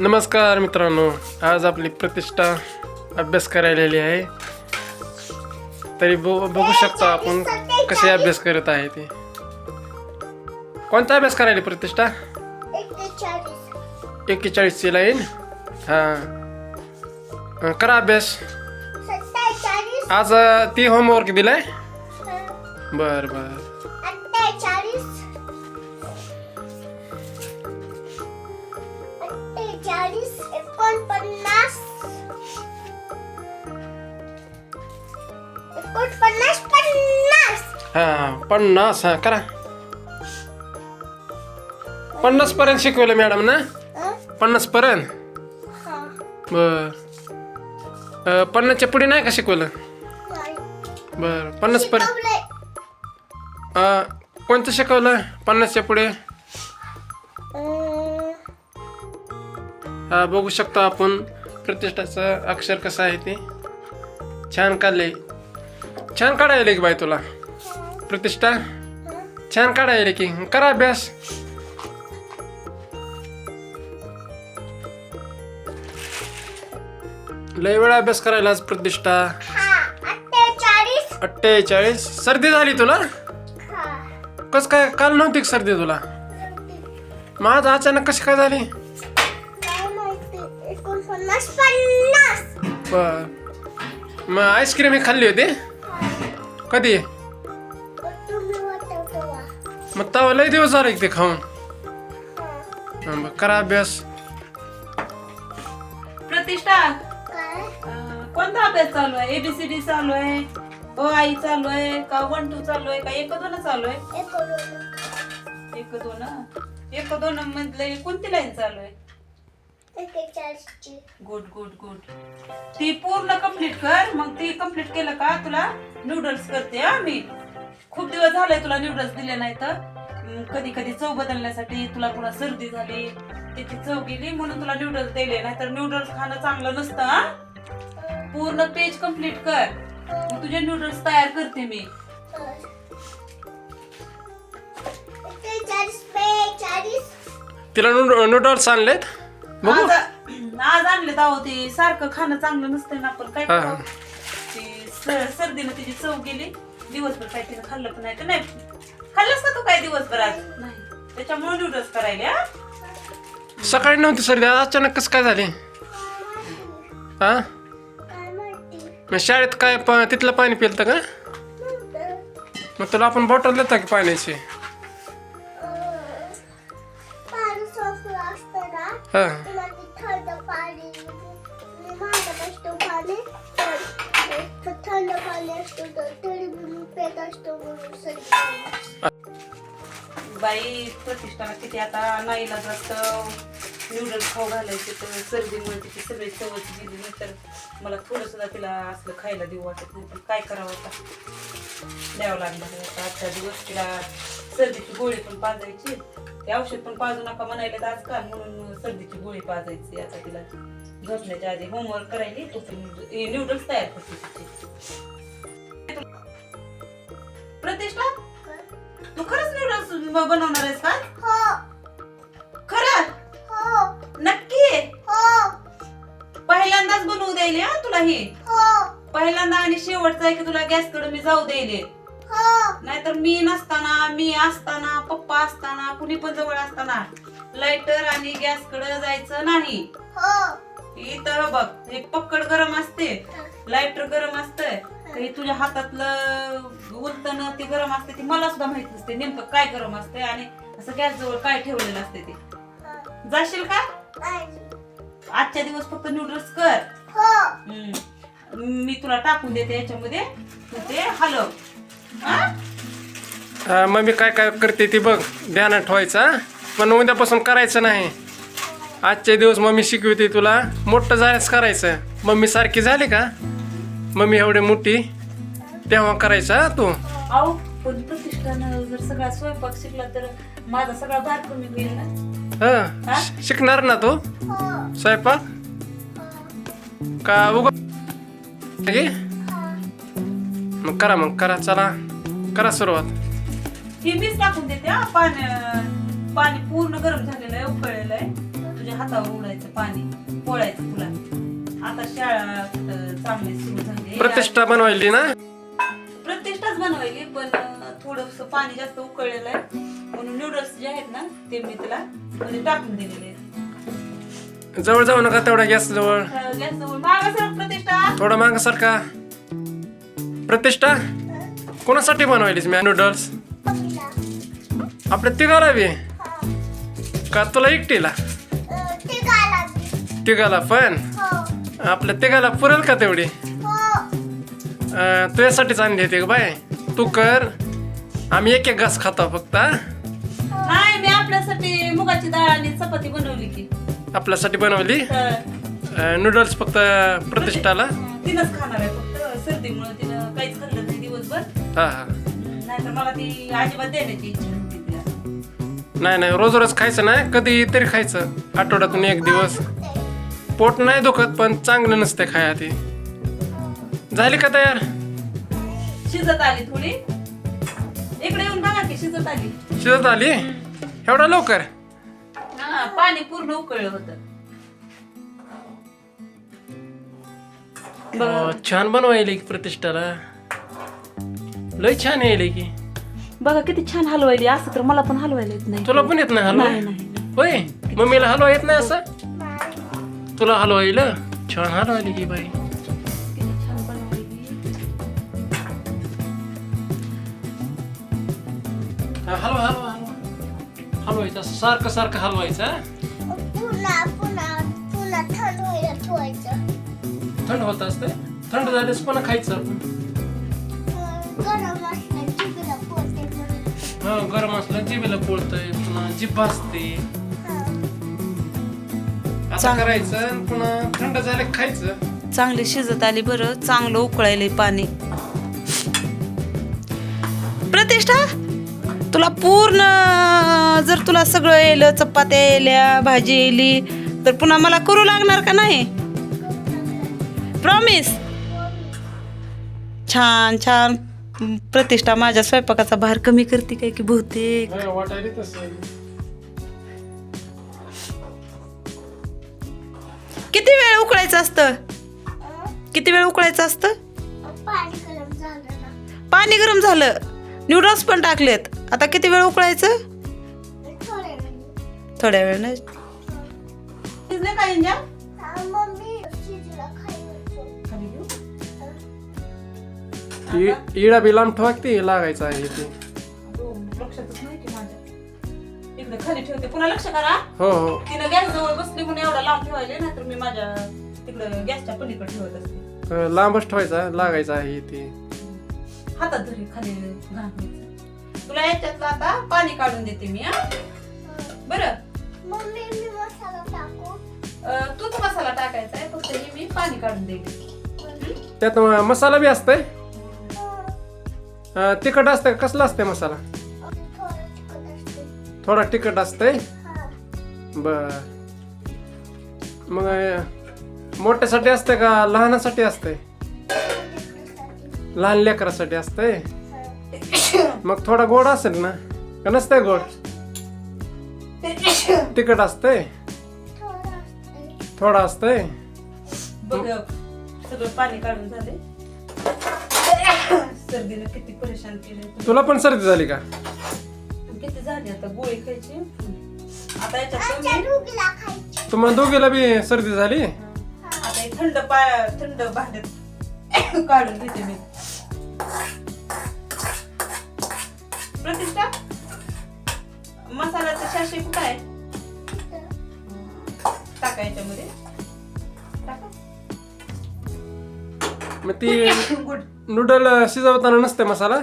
नमस्कार मित्रांनो आज आपली प्रतिष्ठा अभ्यास करायलेली आहे. तरी बघू शकता आपण कसे अभ्यास करत आहे ते. कोणता अभ्यास करायला प्रतिष्ठा? एक्केचाळीस एक्केचाळीसची लाईन. हां. करा अभ्यास. आज ती होमवर्क दिलाय? बर बर. अठ्ठेचाळीस एकोणपन्नास एकोणपन्नास पन्नास हां पन्नास हां करा. पन्नास पर्यंत शिकवलं मॅडम ना? हं? पन्नास पर्यंत? हा. बर. पन्नासच्या पुढे नाही का शिकवलं? नाही. बर पन्नास पर्यंत. शिकवलंय. अं, कोणतं शिकवलं? पन्नासच्या पुढे? बघू शकतो आपण. प्रतिष्ठाचं अक्षर कसं आहे ते. छान काढले. छान काढायला की बाई तुला. प्रतिष्ठा छान काढायला की. करा अभ्यास. लय वेळा अभ्यास करायला आज प्रतिष्ठा. अठ्ठेचाळीस. सर्दी झाली तुला. कस काय काल नव्हती सर्दी तुला? मग आज अचानक कशी काय झाली? पन्नास बर. मग आईस्क्रीम ही खाल्ली होती? कधी. मग तवा लय दिवस झाले ते खाऊन. मग करा अभ्यास. प्रतिष्ठा अं, कोणता अभ्यास चालू आहे? एबीसीडी चालू आहे ओ आई चालू आहे का वन टू चालू आहे का एक दोन चालू आहे? एक दोन. एक दोन मधले कोणती लाईन चालू आहे? गुड गुड गुड ती पूर्ण कंप्लीट कर. मग ती कंप्लीट केलं का तुला? नूडल्स करते हा मी. खूप दिवस झाले तुला नूडल्स दिले नाही तर. कधी कधी चव बदलण्यासाठी तुला पुन्हा सर्दी झाली त्याची चव गेली म्हणून तुला नूडल्स दिले. नाहीतर नूडल्स खाणं चांगलं नसतं हा. पूर्ण पेज कंप्लीट कर. मग तुझे नूडल्स तयार करते मी. तिला नूड नूडल्स आणलेत? बघू. आज आज आणले आहो ते. सारखं खाणं चांगलं नसतं ना पण काय हा. करावं? ती स- सर्दीनं तिची चव गेली. दिवसभर काय तिनं खाल्लं पण नाही तर नाही. खाल्लंस का तू काय दिवसभर आज? नाही. त्याच्यामुळे नूडल्स करायले हा? सकाळी नव्हती सर्दी आज अचानक कसं काय झाली? हा? मग शाळेत काय प तिथलं पाणी पिलतं का? मग तुला आपण बॉटल देता की पाण्याची? पाणी संपलं असतं ना? हा. बाई प्रतिष्ठाना किती आता नाईला जास्त नूडल्स खाऊ घालायचे तर सर्दीमुळे तिची सगळी चवच गेली नंतर मला थोडं सुद्धा तिला असलं खायला देऊ वाटत नाही पण काय करावं आता द्यावं लागणार आहे आता आजचा दिवस तिला सर्दीची गोळी पण पाजायची ते औषध पण पाजू नका म्हणायला तर आजकाल म्हणून सर्दीची गोळी पाजायची आता तिला झोपण्याच्या आधी होमवर्क करायली तो नूडल्स तयार करते तिचे प्रतिष्ठा तू खरंच नूडल्स बनवणार आहेस का? हो. खरं? हो. नक्की? हो. पहिल्यांदाच बनवू द्यायले हा तुला ही? हो. पहिल्यांदा आणि शेवटचा आहे की तुला गॅसकडे मी जाऊ द्यायले. हो. नाहीतर मी नसताना मी असताना पप्पा असताना कुणी पण जवळ असताना लाइटर आणि गॅसकडे जायचं नाही. हो. इथं बघ हे पक्कड गरम असते लाइटर गरम असतंय. हे तुझ्या हातातलं उलटण ते गरम असते ते मला सुद्धा माहीत नसते नेमकं काय गरम असते आणि असं गॅस जवळ काय ठेवलेलं असते ते. जाशील का? आजच्या दिवस फक्त नूडल्स कर. हो. हम्म. मी तुला टाकून देते याच्यामध्ये तू ते हलव. हा? हा, मम्मी काय काय करते ती बघ ध्यानात ठेवायचं हा? पण उद्यापासून करायचं नाही. आजचे दिवस मम्मी शिकवते तुला मोठं झाल्यास करायचं. मम्मी सारखी झाली का? मम्मी एवढी मोठी. तेव्हा करायचं तू? अहो पण प्रतिष्ठानं जर सगळा स्वयंपाक शिकला तर माझा सगळा भार कमी होईल ना. हा हा? शिकणार ना तू? स्वयंपाक? का उग मग करा मग करा चला. करा सुरुवात. ही मीच टाकून देते हा पाणी पाणी पूर्ण गरम झालेलं आहे उकळलेलं आहे. तुझ्या हातावर उडायचं पाणी पोळायचं तुला. आता शाळा चांगली सुरू झाली. प्रतिष्ठा बनवायली ना? बनवायली पण थोडस पाणी जास्त उकळलेलं आहे. म्हणून नूडल्स जे आहेत ना ते मी तुला मध्ये टाकून दिलेले आहेत. जवळ जाऊ नका तेवढ्या गॅस जवळ गॅस जवळ मागं सरक प्रतिष्ठा. थोडा माग सारखा प्रतिष्ठा? कोणासाठी बनवायलीस मी नूडल्स आपल्या तिघाला बी? का तुला एकटीला. तिघाला पण? हो आपल्या तिघाला पुरेल का तेवढी? हो. अं, तुझ्यासाठीच आणली होती का बाय तू कर आम्ही एक एक घास खातो फक्त हा? नाही मी आपल्यासाठी मुगाची डाळ आणि चपाती बनवली की. आपल्यासाठी बनवली? तर. नूडल्स फक्त प्रतिष्ठाला? तिनंच खाणार आहे फक्त. सर्दीमुळे तिनं काहीच खाल्लं नाही दिवसभर. हा हा. नाहीतर मला ती अजिबात देण्याची इच्छा नव्हती तिला. नाही नाही रोज रोज खायचं नाही कधी तरी खायचं आठवड्यातून एक दिवस. पोट नाही दुखत पण चांगलं नसते खाया ती. झाली का तयार? शिजत आली थोडी. इकडे येऊन बघा की शिजत आली. शिजत आली? एवढा लवकर? हा, पाणी पूर्ण उकळलं होतं. अं, छान बनवायली की प्रतिष्ठाला. लय छान यायली की. बघा किती छान हलवायली. असं तर मला पण हलवायला येत नाही. तुला पण येत नाही हलवा? नाही नाही होय? मम्मीला हलवा येत नाही असं? तुला हलवायला छान हलवायली की बाई. हलवा हलवा हलवा. हलवायचं सारखं सारखं हलवायचं हा? पुन्हा पुन्हा पुन्हा थंड व्हायला ठेवायचं. थंड होत असते थंड झाल्यास पुन्हा खायचं. आपण अं, गरम असलं जिभेला हा गरम असलं जिभेला पोळतंय पुन्हा जिभ असते हा. असं चांग- करायचं आणि पुन्हा थंड झालं की खायचं. चांगली शिजत आली बरं चांगलं उकळायलंय पाणी. प्रतिष्ठा! तुला पूर्ण जर तुला सगळं येलं चपात्या येल्या भाजी येली तर पुन्हा मला करू लागणार का नाही? प्रॉमिस छान छान. प्रतिष्ठा माझ्या स्वयंपाकाचा भार कमी करते काय की बहुतेक? किती वेळ उकळायचं असतं? किती वेळ उकळायचं असतं? पाणी गरम झालं ना. पाणी गरम झालं. न्यूडल्स पण टाकलेत. आता किती वेळ उकळायचं? थोड्या वेळ नाही. हा, शिजला इडा बी लांब ठेवा ती लागायचं आहे ते. लक्षातच नाही की माझ्या. इकडे खाली ठेवते. पुन्हा लक्ष करा. हो हो. तिनं गॅस जवळ बसली म्हणून एवढा लांब ठेवायले नाहीतर मी माझ्या तिकडं गॅसच्या पलीकडे ठेवत असते. अं, लांबच ठेवायचा लागायचं आहे ते. हातात धरी खाली घाण. तुला याच्यातलं आता पाणी काढून देते मी हा? बरं. मम्मी मी मसाला टाकू. अं, तूच मसाला टाकायचा आहे फक्त हे मी पाणी काढून देईल त्यात म- मसाला बी असतंय? अं, अं, तिखट असतंय कसलं असतंय मसाला? थोडं तिखट असते थोडा तिखट असतंय? हा. बर. मग अं, मोठ्यासाठी असतंय का लहानासाठी असतंय. लहान लेकरासाठी. असतंय? हा. मग थोडा गोड असेल ना? का नसतंय गोड? तिखट असतंय? थोडं असते थोडा असतंय? बघ सगळं पाणी काढून झाले सर्दीनं किती परेशान केले तुला पण सर्दी झाली का? किती झाली आता? गोळी खायची? आता याच्यात आमच्या तुम्ही दोघीला खायची. तुम्हाला दोघीला बी सर्दी झाली? आता हे थंड पा थंड भांड्यात काढून घेते मी. प्रतिष्ठा? मसाल्याचं शाशी कुठं आहे? टाका याच्यामध्ये. मग ती गुड नूडल शिजवताना नसते मसाला?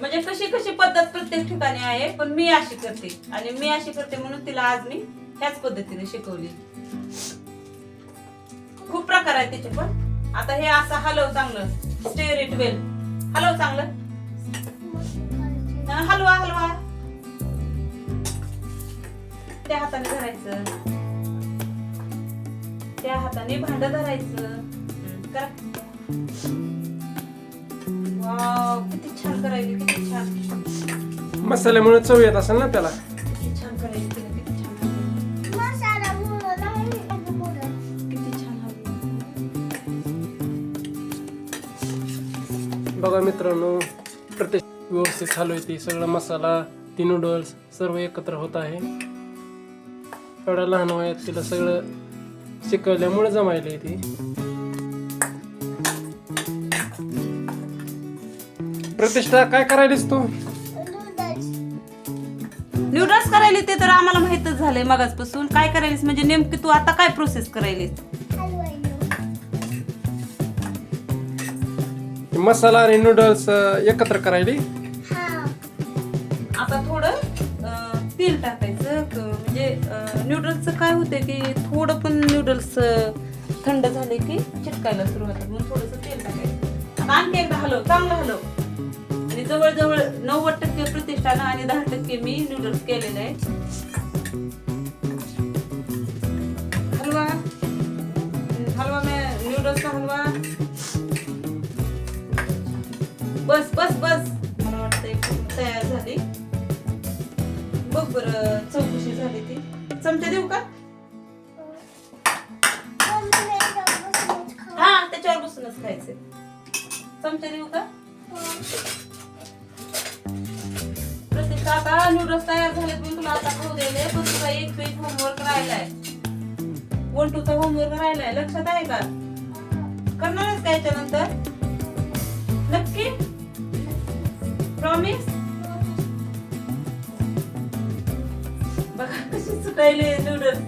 म्हणजे कशी कशी पद्धत प्रत्येक ठिकाणी आहे पण मी अशी करते. आणि मी अशी करते म्हणून तिला आज मी ह्याच पद्धतीने शिकवली. खूप प्रकार आहेत त्याचे पण. आता हे असं हलव चांगलं. स्टेअर इट वेल हलव चांगलं. हलवा हलवा. त्या हाताने धरायचं. त्या हाताने भांड धरायचं. करा. वाव किती छान किती छान. मसाल्यामुळे चव येत असेल ना त्याला? बघा मित्रांनो व्यवस्थित हलवते सगळं मसाला ती नूडल्स सर्व एकत्र होत आहे. एवढ्या लहान वयात तिला सगळं शिकवल्यामुळे जमायला ती. प्रतिष्ठा काय करायलीस तू? नूडल्स न्यूडल्स करायली ते तर आम्हाला माहितच झालंय मगाचपासून काय करायलीस? म्हणजे नेमकी तू आता काय प्रोसेस करायलीस? मसाला आणि नूडल्स एकत्र करायली. नूडल्सचं काय होते की थोडं पण नूडल्स थंड झाले की चिटकायला सुरू होतात म्हणून थोडंसं तेल टाकायचं. आणखी एकदा हलव चांगलं हलव आणि जवळजवळ नव्वद टक्के प्रतिष्ठानं आणि दहा टक्के मी नूडल्स केलेले आहे. हलवा. हलवा मी नूडल्सचा हलवा. बस बस. ते देऊ का? हा त्याच्यावर बसूनच खायचे. चमचे देऊ का? आता नूडल्स तयार झालेत मी तुला आता खाऊ दिले पण तुला एक पेज होमवर्क राहिलाय. वन टू चा होमवर्क राहिलाय. लक्षात आहे का? करणारच का याच्यानंतर? नक्की? प्रॉमिस कशी सुटायले नूडल्स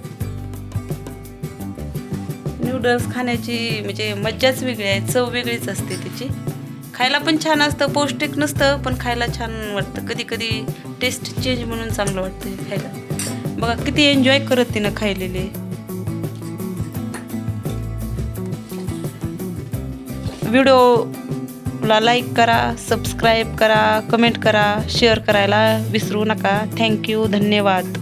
नूडल्स खाण्याची म्हणजे मज्जाच वेगळी आहे चव वेगळीच असते त्याची. खायला पण छान असतं पौष्टिक नसतं पण खायला छान वाटतं. कधी कधी टेस्ट चेंज म्हणून चांगलं वाटतं खायला. बघा किती एन्जॉय करत तिनं खायलेले. व्हिडिओला लाईक करा सबस्क्राईब करा कमेंट करा शेअर करायला विसरू नका. थँक्यू धन्यवाद.